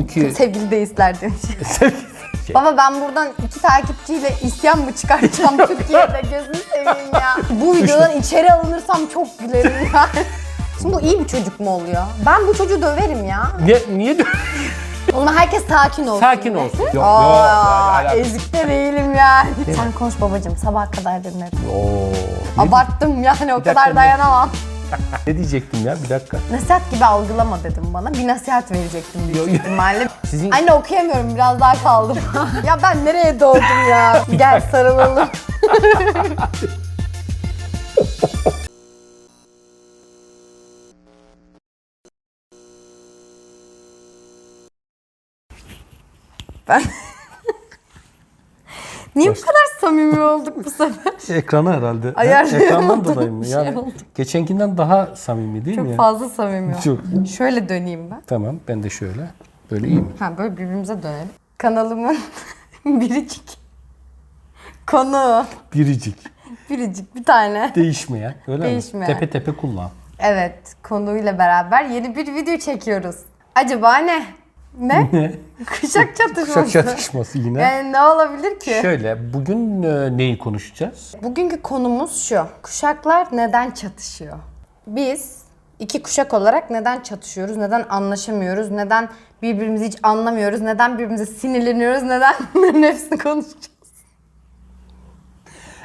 Çünkü Sevgili deistler demiş. Sevgili- Baba ben buradan iki takipçiyle isyan mı çıkartacağım Türkiye'de gözünü seveyim ya. Bu videodan içeri alınırsam çok gülerim yani. Şimdi bu iyi bir çocuk mu oluyor? Ben bu çocuğu döverim ya. niye, niye de- O zaman herkes sakin olsun. sakin olsun. Yok, yok, Aa, alakası- ezik de değilim yani. Sen konuş babacığım sabah kadar dinlerim. Oo, ne, Abarttım yani o kadar dayanamam. ne diyecektim ya bir dakika. Nasihat gibi algılama dedim bana. Bir nasihat verecektim büyük ihtimalle. Sizin- Anne okuyamıyorum biraz daha kaldım. ya ben nereye doğdum ya? Gel sarılalım. ben... Niye bu kadar samimi olduk bu sefer? Ekranı herhalde. Ayarlayamadım, Ekrandan dolayı mı? şey Yani oldu. geçenkinden daha samimi değil mi? Çok fazla samimi. Çok. Şöyle döneyim ben. Tamam ben de şöyle. Böyle iyi mi? Ha böyle birbirimize dönelim. Kanalımın biricik konu. Biricik. Biricik bir tane. Değişmeyen. Öyle Değişmeyen. mi? Tepe tepe kullan. Evet konuyla beraber yeni bir video çekiyoruz. Acaba ne? Ne? Ne? Kuşak çatışması. Kuşak çatışması yine. Yani ne olabilir ki? Şöyle bugün e, neyi konuşacağız? Bugünkü konumuz şu. Kuşaklar neden çatışıyor? Biz iki kuşak olarak neden çatışıyoruz? Neden anlaşamıyoruz? Neden birbirimizi hiç anlamıyoruz? Neden birbirimize sinirleniyoruz? Neden bunların hepsini konuşacağız?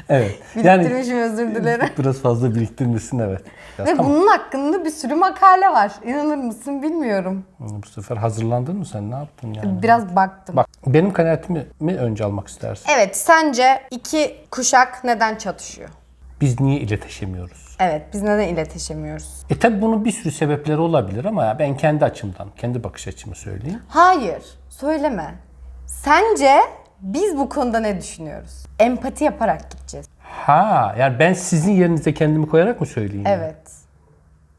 Evet. Yani Biriktirmişim özür dilerim. biraz fazla biriktirmesin evet. Biraz Ve tamam. bunun hakkında bir sürü makale var. İnanır mısın bilmiyorum. Bu sefer hazırlandın mı sen? Ne yaptın yani? Biraz baktım. Bak benim kanaatimi mi önce almak istersin? Evet sence iki kuşak neden çatışıyor? Biz niye iletişemiyoruz? Evet biz neden iletişemiyoruz? E tabi bunun bir sürü sebepleri olabilir ama ben kendi açımdan, kendi bakış açımı söyleyeyim. Hayır söyleme. Sence biz bu konuda ne düşünüyoruz? Empati yaparak gideceğiz. Ha yani ben sizin yerinize kendimi koyarak mı söyleyeyim? Evet.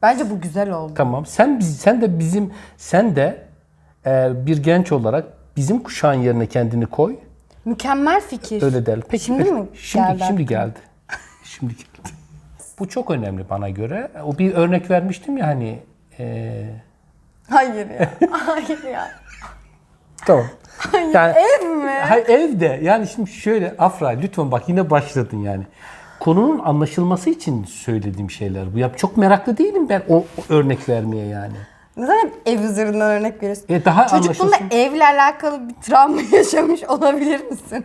Bence bu güzel oldu. Tamam. Sen biz, sen de bizim sen de e, bir genç olarak bizim kuşağın yerine kendini koy. Mükemmel fikir. Öyle der. Peki Şimdi peki. mi Şimdi geldi şimdi geldi. şimdi geldi. Bu çok önemli bana göre. O bir örnek vermiştim ya hani e, Hayır ya. Hayır ya. Tamam. Yani Ev mi? Hayır evde. Yani şimdi şöyle Afra lütfen bak yine başladın yani. Konunun anlaşılması için söylediğim şeyler bu. Ya çok meraklı değilim ben o, o örnek vermeye yani. Neden hep ev üzerinden örnek veriyorsun? E daha Çocukluğunda anlaşılsın. evle alakalı bir travma yaşamış olabilir misin?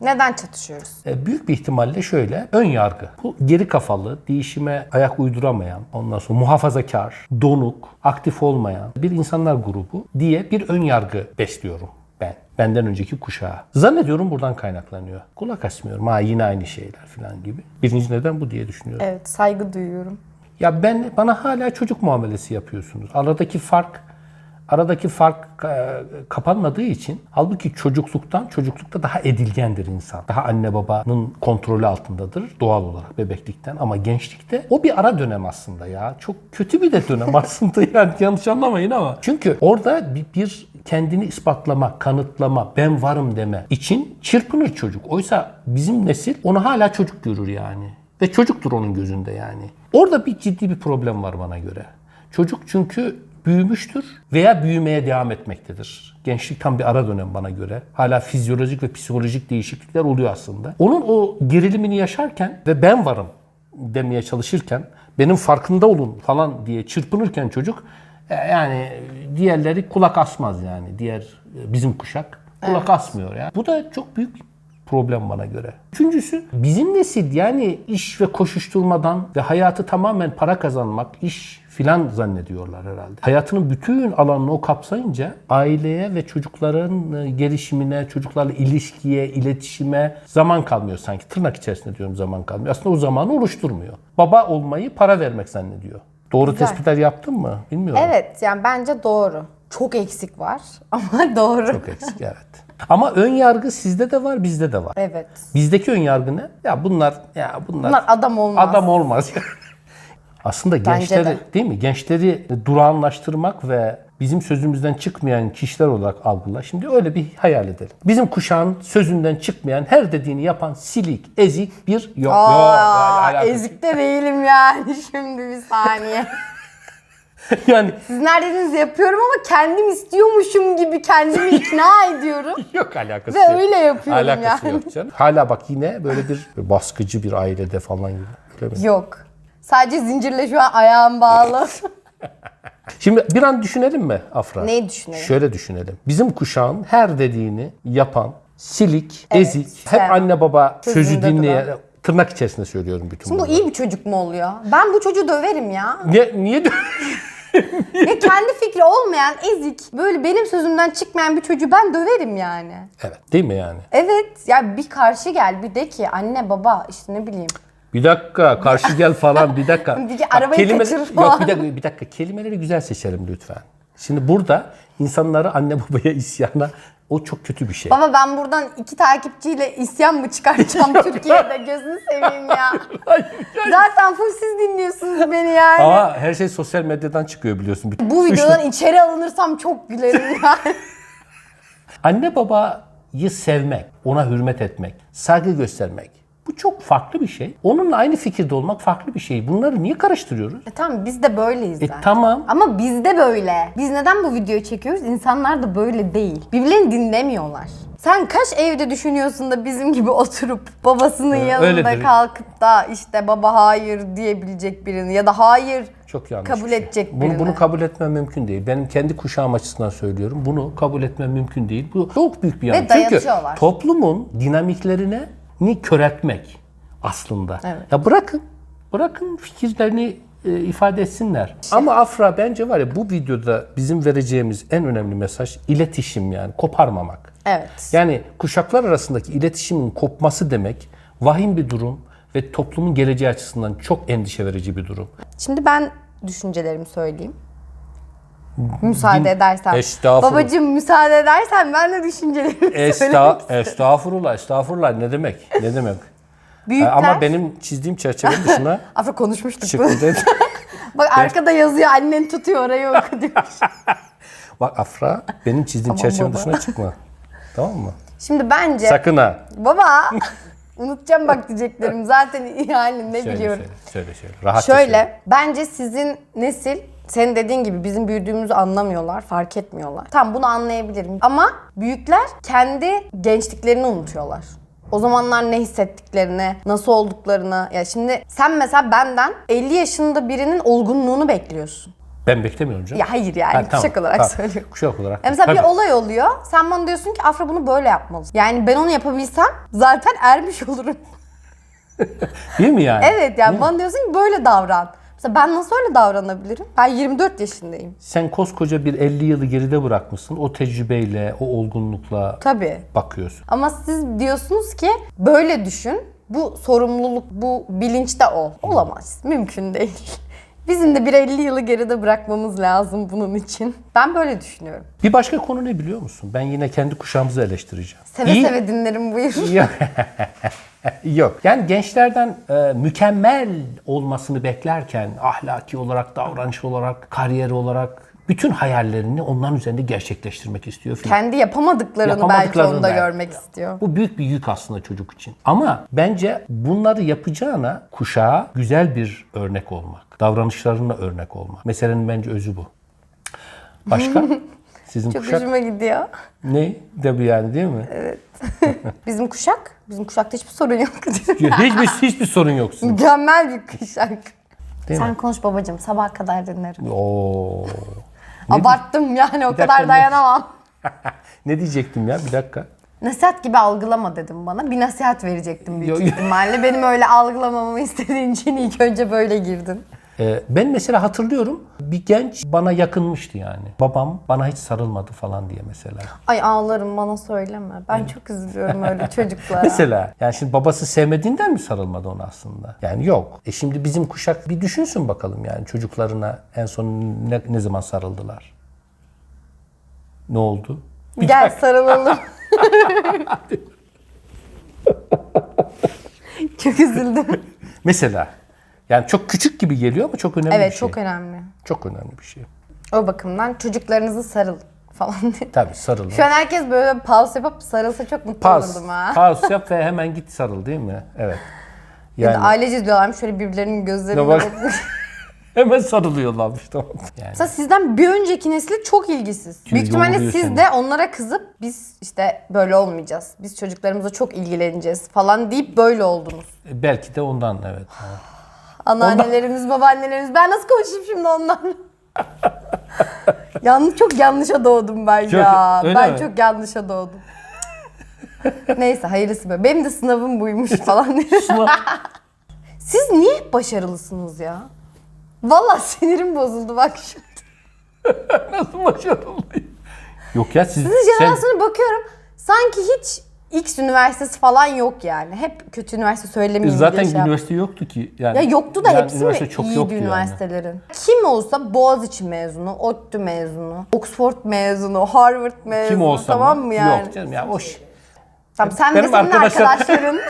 Neden çatışıyoruz? E, Büyük bir ihtimalle şöyle ön yargı. Bu geri kafalı, değişime ayak uyduramayan, ondan sonra muhafazakar, donuk, aktif olmayan bir insanlar grubu diye bir ön yargı besliyorum ben. Benden önceki kuşağa. Zannediyorum buradan kaynaklanıyor. Kulak asmıyorum. Ha yine aynı şeyler falan gibi. Birinci neden bu diye düşünüyorum. Evet saygı duyuyorum. Ya ben bana hala çocuk muamelesi yapıyorsunuz. Aradaki fark aradaki fark e, kapanmadığı için halbuki çocukluktan çocuklukta daha edilgendir insan. Daha anne babanın kontrolü altındadır doğal olarak bebeklikten ama gençlikte o bir ara dönem aslında ya. Çok kötü bir de dönem aslında yani yanlış anlamayın ama. Çünkü orada bir, bir kendini ispatlama, kanıtlama, ben varım deme için çırpınır çocuk. Oysa bizim nesil onu hala çocuk görür yani. Ve çocuktur onun gözünde yani. Orada bir ciddi bir problem var bana göre. Çocuk çünkü büyümüştür veya büyümeye devam etmektedir. Gençlik tam bir ara dönem bana göre. Hala fizyolojik ve psikolojik değişiklikler oluyor aslında. Onun o gerilimini yaşarken ve ben varım demeye çalışırken, benim farkında olun falan diye çırpınırken çocuk e, yani diğerleri kulak asmaz yani. Diğer e, bizim kuşak kulak asmıyor ya. Bu da çok büyük bir problem bana göre. Üçüncüsü bizim nesil yani iş ve koşuşturmadan ve hayatı tamamen para kazanmak, iş filan zannediyorlar herhalde. Hayatının bütün alanını o kapsayınca aileye ve çocukların e, gelişimine, çocuklarla ilişkiye, iletişime zaman kalmıyor sanki. Tırnak içerisinde diyorum zaman kalmıyor. Aslında o zamanı oluşturmuyor. Baba olmayı para vermek zannediyor. Doğru Güzel. tespitler yaptın mı? Bilmiyorum. Evet yani bence doğru. Çok eksik var ama doğru. Çok eksik evet. Ama ön yargı sizde de var, bizde de var. Evet. Bizdeki ön yargı ne? Ya bunlar ya bunlar, Bunlar adam olmaz. adam olmaz. Aslında gençleri de. değil mi? Gençleri durağanlaştırmak ve bizim sözümüzden çıkmayan kişiler olarak algıla. Şimdi öyle bir hayal edelim. Bizim kuşağın sözünden çıkmayan, her dediğini yapan silik, ezik bir yok. yok. Aa, alakası- ezik de değilim yani şimdi bir saniye. yani Siz neredesiniz yapıyorum ama kendim istiyormuşum gibi kendimi ikna ediyorum. yok alakası Ve yok. öyle yapıyorum alakası yani. yok canım. Hala bak yine böyle bir baskıcı bir ailede falan gibi. Öyle mi? Yok. Sadece zincirle şu an ayağım bağlı. Şimdi bir an düşünelim mi Afra? Neyi düşünelim? Şöyle düşünelim. Bizim kuşağın her dediğini yapan, silik, ezik, hep anne baba sözü Sözünde dinleyen, tırnak içerisinde söylüyorum bütün Bu bunları. iyi bir çocuk mu oluyor? Ben bu çocuğu döverim ya. Niye, niye dö- olmayan ezik, böyle benim sözümden çıkmayan bir çocuğu ben döverim yani. Evet değil mi yani? Evet ya bir karşı gel bir de ki anne baba işte ne bileyim. Bir dakika karşı gel falan bir dakika. Bir arabayı kaçır falan. Yok bir dakika, bir dakika kelimeleri güzel seçelim lütfen. Şimdi burada insanları anne babaya isyana o çok kötü bir şey. Baba ben buradan iki takipçiyle isyan mı çıkartacağım Türkiye'de gözünü seveyim ya. Zaten full siz dinliyorsunuz beni yani. Ama her şey sosyal medyadan çıkıyor biliyorsun. Bu videodan içeri alınırsam çok gülerim yani. Anne babayı sevmek, ona hürmet etmek, saygı göstermek. Bu çok farklı bir şey. Onunla aynı fikirde olmak farklı bir şey. Bunları niye karıştırıyoruz? E tamam biz de böyleyiz E zaten. tamam. Ama biz de böyle. Biz neden bu videoyu çekiyoruz? İnsanlar da böyle değil. Birbirlerini dinlemiyorlar. Sen kaç evde düşünüyorsun da bizim gibi oturup babasının yanında öyledir. kalkıp da işte baba hayır diyebilecek birini ya da hayır Çok yanlış kabul bir şey. edecek bunu, birini. bunu kabul etmem mümkün değil. Benim kendi kuşağım açısından söylüyorum. Bunu kabul etmem mümkün değil. Bu çok büyük bir yanlış. Çünkü dayatıyorlar. toplumun dinamiklerine ni köreltmek aslında. Evet. Ya bırakın. Bırakın fikirlerini e, ifade etsinler. Ama Afra bence var ya bu videoda bizim vereceğimiz en önemli mesaj iletişim yani koparmamak. Evet. Yani kuşaklar arasındaki iletişimin kopması demek vahim bir durum ve toplumun geleceği açısından çok endişe verici bir durum. Şimdi ben düşüncelerimi söyleyeyim. Müsaade Din- edersen. Estağfurullah. Babacığım müsaade edersen ben de düşüncelerimi Esta, estağfurullah, estağfurullah ne demek? Ne demek? Büyükler. Ama benim çizdiğim çerçevenin dışına Afra konuşmuştuk çıktı. Bak arkada yazıyor annen tutuyor orayı oku diyor. Bak Afra benim çizdiğim Tamam çerçevenin baba. dışına çıkma. Tamam mı? Şimdi bence Sakın ha. baba unutacağım bak diyeceklerim zaten yani ne Söyle, biliyorum. söyle, söyle, söyle. Rahatça Şöyle söyle. bence sizin nesil senin dediğin gibi bizim büyüdüğümüzü anlamıyorlar, fark etmiyorlar. Tamam bunu anlayabilirim. Ama büyükler kendi gençliklerini unutuyorlar. O zamanlar ne hissettiklerini, nasıl olduklarını. Ya şimdi sen mesela benden 50 yaşında birinin olgunluğunu bekliyorsun. Ben beklemiyorum canım. Ya hayır yani Ha, tamam, kuşak olarak tamam. söylüyorum. Kuşak olarak. Ya mesela bir Tabii. olay oluyor. Sen bana diyorsun ki Afra bunu böyle yapmalısın. Yani ben onu yapabilsem zaten ermiş olurum. Değil mi yani? Evet yani bana diyorsun ki böyle davran. Mesela ben nasıl öyle davranabilirim? Ben 24 yaşındayım. Sen koskoca bir 50 yılı geride bırakmışsın. O tecrübeyle, o olgunlukla Tabii. bakıyorsun. Ama siz diyorsunuz ki böyle düşün. Bu sorumluluk, bu bilinç de ol. Olamaz. Mümkün değil. Bizim de bir 50 yılı geride bırakmamız lazım bunun için. Ben böyle düşünüyorum. Bir başka konu ne biliyor musun? Ben yine kendi kuşağımızı eleştireceğim. Seve İyi- seve dinlerim buyur. Yok. Yani gençlerden e, mükemmel olmasını beklerken ahlaki olarak, davranış olarak, kariyer olarak bütün hayallerini onların üzerinde gerçekleştirmek istiyor. film. Kendi yapamadıklarını, belki Yapamadıklarını onda belki. görmek istiyor. Bu büyük bir yük aslında çocuk için. Ama bence bunları yapacağına kuşağa güzel bir örnek olmak. Davranışlarına örnek olmak. Meselenin bence özü bu. Başka? Sizin Çok kuşak hoşuma gidiyor. ne? Tabii yani değil mi? Bizim kuşak, bizim kuşakta hiçbir sorun yok. hiçbir, hiçbir sorun yok sizin. Mükemmel bir kuşak. Değil Sen mi? konuş babacığım, sabaha kadar dinlerim. Oo. Abarttım yani o dakika, kadar ne? dayanamam. ne diyecektim ya? Bir dakika. Nasihat gibi algılama dedim bana. Bir nasihat verecektim büyük Yo- yo. ihtimalle. Benim öyle algılamamamı istediğin için ilk önce böyle girdin. Ee, ben mesela hatırlıyorum bir genç bana yakınmıştı yani. Babam bana hiç sarılmadı falan diye mesela. Ay ağlarım bana söyleme. Ben çok üzülüyorum öyle çocuklara. Mesela yani şimdi babası sevmediğinden mi sarılmadı ona aslında? Yani yok. E şimdi bizim kuşak bir düşünsün bakalım yani çocuklarına en son ne, ne zaman sarıldılar? Ne oldu? Bir Gel dakika. sarılalım. çok üzüldüm. Mesela yani çok küçük gibi geliyor ama çok önemli bir Evet şey. çok önemli. Çok önemli bir şey. O bakımdan çocuklarınızı sarıl falan diye. Tabii sarılın. Şu an herkes böyle pause yapıp sarılsa çok mutlu Pas, olurdum ha. pas yap ve hemen git sarıl değil mi? Evet. Ya Yani da ailece diyorlarmış şöyle birbirlerinin gözlerine Ne bak- Hemen sarılıyorlarmış tamam. Yani. Mesela sizden bir önceki nesli çok ilgisiz. Çünkü Büyük ihtimalle siz seni. de onlara kızıp biz işte böyle olmayacağız. Biz çocuklarımıza çok ilgileneceğiz falan deyip böyle oldunuz. E, Belki de ondan evet. Anneannelerimiz, babaannelerimiz. Ben nasıl konuşayım şimdi ondan? yanlış çok yanlışa doğdum ben Çok- ya. öyle Ben mi? çok yanlışa doğdum. Neyse hayırlısı böyle. Benim de sınavım buymuş falan diye. Sınav- Siz niye hep başarılısınız ya? Vallahi sinirim bozuldu bak şu. Nasıl başarılı? Yok ya siz... Sizin sen- jenerasyona bakıyorum. Sanki hiç X üniversitesi falan yok yani. Hep kötü üniversite söylemeyeyim Zaten diye şey yap- üniversite yoktu ki. Yani, Ya yoktu da yani hepsi mi üniversite çok iyiydi yoktu yani. üniversitelerin? Kim olsa Boğaziçi mezunu, ODTÜ mezunu, Oxford mezunu, Harvard mezunu Kim olsa tamam mı yani? Yok canım ya hoş. Tamam sen Benim de senin arkadaşlar- arkadaşların.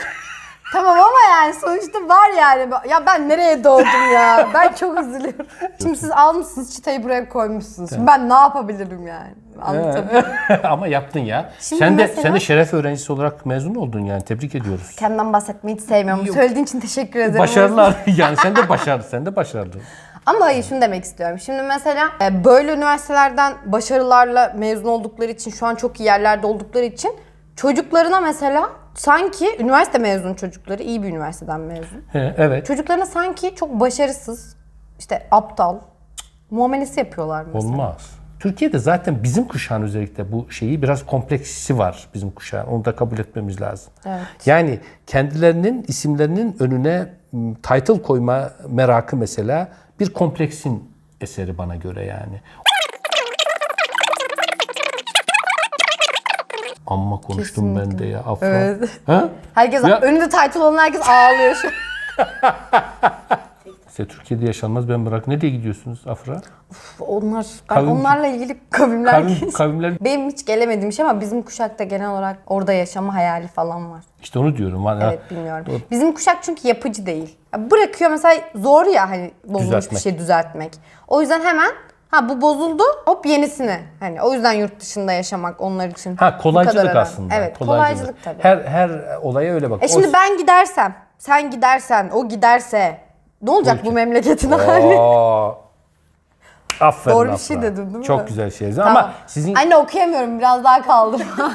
tamam ama yani sonuçta var yani. Ya ben nereye doğdum ya? Ben çok üzülüyorum. Şimdi siz almışsınız çıtayı buraya koymuşsunuz. Şimdi ben ne yapabilirim yani? Anlatabiliyorum. Ama yaptın ya. Şimdi sen de mesela- sen de şeref öğrencisi olarak mezun oldun yani. Tebrik ediyoruz. Kendimden bahsetmeyi hiç sevmiyorum. Söylediğin için teşekkür ederim. Başarılar yani sen de başardın. Sen de başardın. Ama hayır şunu demek istiyorum. Şimdi mesela e, böyle üniversitelerden başarılarla mezun oldukları için şu an çok iyi yerlerde oldukları için çocuklarına mesela sanki üniversite mezun çocukları iyi bir üniversiteden mezun. He, evet. Çocuklarına sanki çok başarısız işte aptal muamelesi yapıyorlar mesela. Olmaz. Türkiye'de zaten bizim kuşağın özellikle bu şeyi biraz kompleksisi var bizim kuşağın. Onu da kabul etmemiz lazım. Evet. Yani kendilerinin isimlerinin önüne title koyma merakı mesela bir kompleksin eseri bana göre yani. Amma konuştum ben de ya. Afra. Evet. Ha? Herkes Ya- önünde title olan herkes ağlıyor şu. İşte Türkiye'de yaşanmaz ben bırak. Nereye gidiyorsunuz Afra? Onlar ben Kavim- onlarla ilgili kavimler Kavim, kavimler benim hiç gelemediğim şey ama bizim kuşakta genel olarak orada yaşama hayali falan var. işte onu diyorum. Hani, Evet bilmiyorum. Bizim kuşak çünkü yapıcı değil. Bırakıyor mesela zor ya hani bozulmuş bir Düzeltmek. şey düzeltmek. O yüzden hemen ha bu bozuldu hop yenisini. Hani o yüzden yurt dışında yaşamak onlar için Ha bu kolaycılık aslında. Evet kolaycılık, tabii. Her her olaya öyle bak. E şimdi ben gidersem, sen gidersen, o giderse ne olacak bu memleketin hali? Aferin Doğru bir şey dedin, değil mi? Çok güzel şey. Tamam. Ama sizin Anne okuyamıyorum biraz daha kaldım.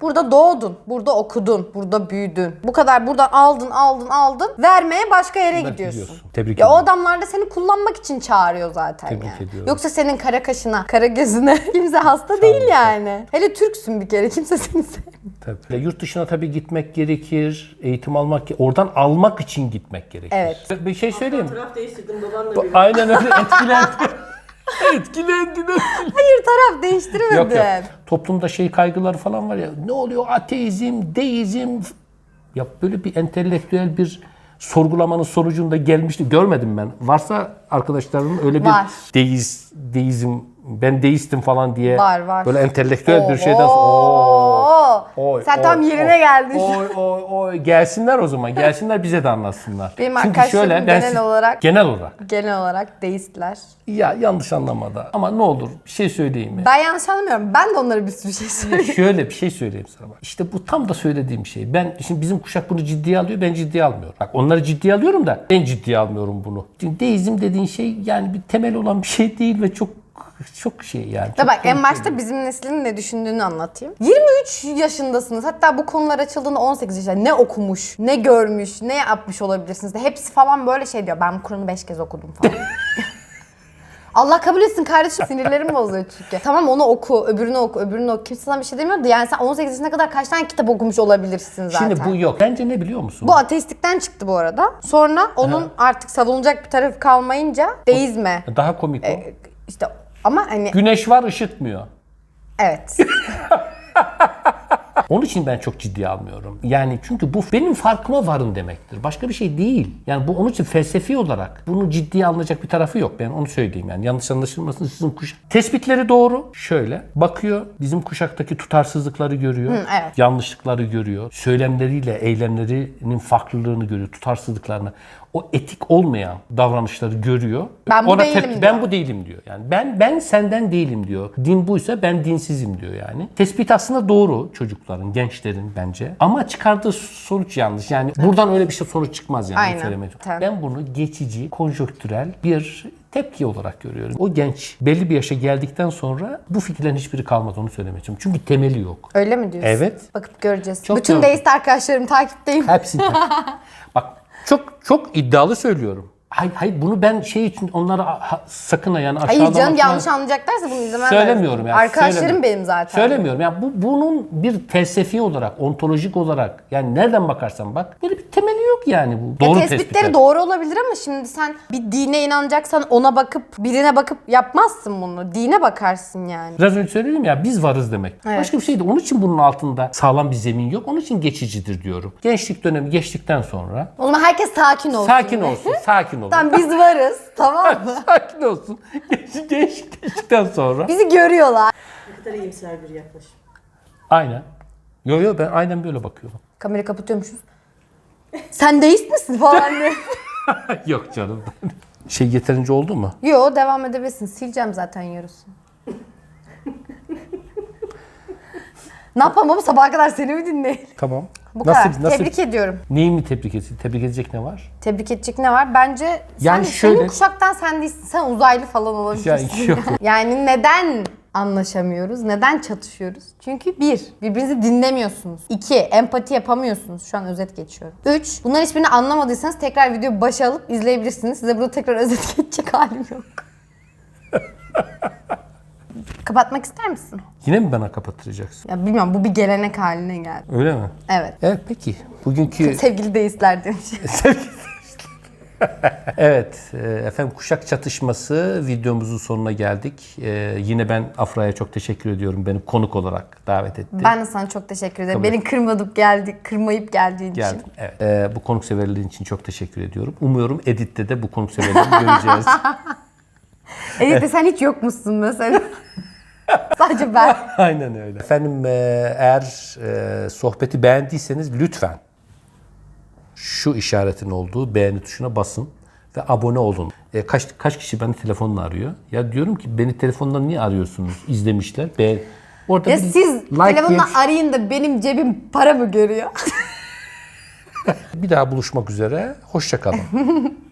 Burada doğdun, burada okudun, burada büyüdün. Bu kadar buradan aldın, aldın, aldın. Vermeye başka yere gidiyorsun. gidiyorsun. Tebrik ya o ediyorum. adamlar da seni kullanmak için çağırıyor zaten Tebrik yani. ediyorum. Yoksa senin kara kaşına, kara gözüne kimse hasta değil yani. Hele Türksün bir kere kimse seni sevmiyor. Tabii. Yurt dışına tabii gitmek gerekir, eğitim almak, oradan almak için gitmek gerekir. Evet. Bir şey söyleyeyim. mi? Taraf değiştirdim babanla bir. Aynen öyle etkilendi. Etkilendiler. Hayır taraf değiştirmedim. yok yok. Toplumda şey kaygıları falan var ya. Ne oluyor? Ateizm, deizm. Ya böyle bir entelektüel bir sorgulamanın sonucunda gelmişti. Görmedim ben. Varsa arkadaşlarımın öyle bir Var. deiz, deizm, ben deistim falan diye Var, var. böyle entelektüel bir şeyden Oo. Oy, Sen oy, tam yerine oy. geldin. Oy oy oy gelsinler o zaman. Gelsinler bize de anlatsınlar. Benim Çünkü arkadaşlarım şöyle ben genel siz- olarak- genel olarak Genel olarak deistler. ya yanlış anlamada ama ne olur bir şey söyleyeyim mi? Ben yanlış anlamıyorum. Ben de onlara bir sürü şey söylüyorum. Şöyle bir şey söyleyeyim sana bak. İşte bu tam da söylediğim şey. Ben şimdi bizim kuşak bunu ciddiye alıyor, ben ciddiye almıyorum. Bak onları ciddiye alıyorum da ben ciddiye almıyorum bunu. Şimdi deizm dediğin şey yani bir temel olan bir şey değil ve çok çok şey yani. Ya Çok bak en başta bizim neslin ne düşündüğünü anlatayım. 23 yaşındasınız. Hatta bu konular açıldığında 18 yaşında. Ne okumuş, ne görmüş, ne yapmış olabilirsiniz de. Hepsi falan böyle şey diyor. Ben bu Kur'an'ı 5 kez okudum falan. Allah kabul etsin kardeşim sinirlerim bozuyor çünkü. Tamam onu oku, öbürünü oku, öbürünü oku. Kimse sana bir şey demiyordu. Yani sen 18 yaşına kadar kaç tane kitap okumuş olabilirsin zaten. Şimdi bu yok. Bence ne biliyor musun? Bu ateistlikten çıktı bu arada. Sonra onun artık savunulacak bir tarafı kalmayınca deizme. Daha komik o. e, işte ama hani Güneş var ışıtmıyor. evet. Onun için ben çok ciddiye almıyorum. Yani çünkü bu benim farkıma varın demektir. Başka bir şey değil. Yani bu onun için felsefi olarak bunu ciddiye alınacak bir tarafı yok. Ben onu söyleyeyim yani. Yanlış anlaşılmasın sizin kuşak. Tespitleri doğru. Şöyle bakıyor bizim kuşaktaki tutarsızlıkları görüyor. evet. Yanlışlıkları görüyor. Söylemleriyle eylemlerinin farklılığını görüyor. Tutarsızlıklarını. O etik olmayan davranışları görüyor. Ben bu değilim tepki- diyor. ben bu değilim diyor. Yani ben ben senden değilim diyor. Din buysa ben dinsizim diyor yani. Tespit aslında doğru çocukların, gençlerin bence. Ama çıkardığı sonuç yanlış. Yani buradan öyle bir şey sonuç çıkmaz yani. Aynen. söylemedim. Ben bunu geçici, konjonktürel bir tepki olarak görüyorum. O genç belli bir yaşa geldikten sonra bu fikirlerin hiçbiri kalmadı onu söylemeye çalışıyorum. Çünkü temeli yok. Öyle mi diyorsun? Evet. Bakıp göreceğiz. Çok Bütün deist arkadaşlarım takipteyim. Hepsini. Bak çok çok iddialı söylüyorum. Hayır, hayır bunu ben şey için onlara ha- sakın yani aşağılamak Hayır canım yanlış anlayacaklarsa bunu izlemem Söylemiyorum yani. Arkadaşlarım söylemiyorum. benim zaten. Söylemiyorum. Yani bu bunun bir felsefi olarak, ontolojik olarak yani nereden bakarsan bak böyle bir temeli yok yani bu. Ya Doğru tespitleri tespitler. doğru olabilir ama şimdi sen bir dine inanacaksan ona bakıp birine bakıp yapmazsın bunu. Dine bakarsın yani. Biraz önce söyledim ya biz varız demek. Evet. Başka bir şey değil. Onun için bunun altında sağlam bir zemin yok. Onun için geçicidir diyorum. Gençlik dönemi geçtikten sonra O zaman herkes sakin olsun. sakin olsun, sakin olun. Tamam biz varız tamam mı? sakin olsun. Genç- Gençlik geçtikten sonra Bizi görüyorlar. Ne kadar iyimser bir yaklaşım. aynen. Yo yo ben aynen böyle bakıyorum. Kamerayı kapatıyormuşuz. Sen deist misin falan diye. Yok canım. Şey yeterince oldu mu? Yo devam edebilirsin. Sileceğim zaten yarısını. ne yapalım ama sabaha kadar seni mi dinleyelim? Tamam. Bu nasıl, kadar. Nasıl, Tebrik ediyorum. Neyi mi tebrik etsin? Tebrik edecek ne var? Tebrik edecek ne var? Bence Yani sen, şöyle- senin kuşaktan sen değilsin. Sen uzaylı falan olabilirsin. Yani yok. yani neden anlaşamıyoruz? Neden çatışıyoruz? Çünkü bir, birbirinizi dinlemiyorsunuz. İki, empati yapamıyorsunuz. Şu an özet geçiyorum. Üç, bunların hiçbirini anlamadıysanız tekrar videoyu başa alıp izleyebilirsiniz. Size burada tekrar özet geçecek halim yok. Kapatmak ister misin? Yine mi bana kapattıracaksın? Ya bilmiyorum bu bir gelenek haline geldi. Öyle mi? Evet. Evet peki. Bugünkü Sevgili deistler demiş. Evet, e, efendim kuşak çatışması videomuzun sonuna geldik. E, yine ben Afra'ya çok teşekkür ediyorum. Beni konuk olarak davet etti. Ben de sana çok teşekkür ederim. Tabii. Beni kırmadıp geldik, kırmayıp geldiğin Geldim. için. Evet. E, bu konukseverliğin için çok teşekkür ediyorum. Umuyorum editte de bu konukseverliği göreceğiz. Elif'te sen hiç yokmuşsun mesela. Sadece ben. Aynen öyle. Efendim e, eğer e, sohbeti beğendiyseniz lütfen şu işaretin olduğu beğeni tuşuna basın ve abone olun. E, kaç kaç kişi beni telefonla arıyor? Ya diyorum ki beni telefonla niye arıyorsunuz? İzlemişler. Beğen Orada Ya bir siz like telefonla diye bir- arayın da benim cebim para mı görüyor? Bir daha buluşmak üzere. Hoşça kalın.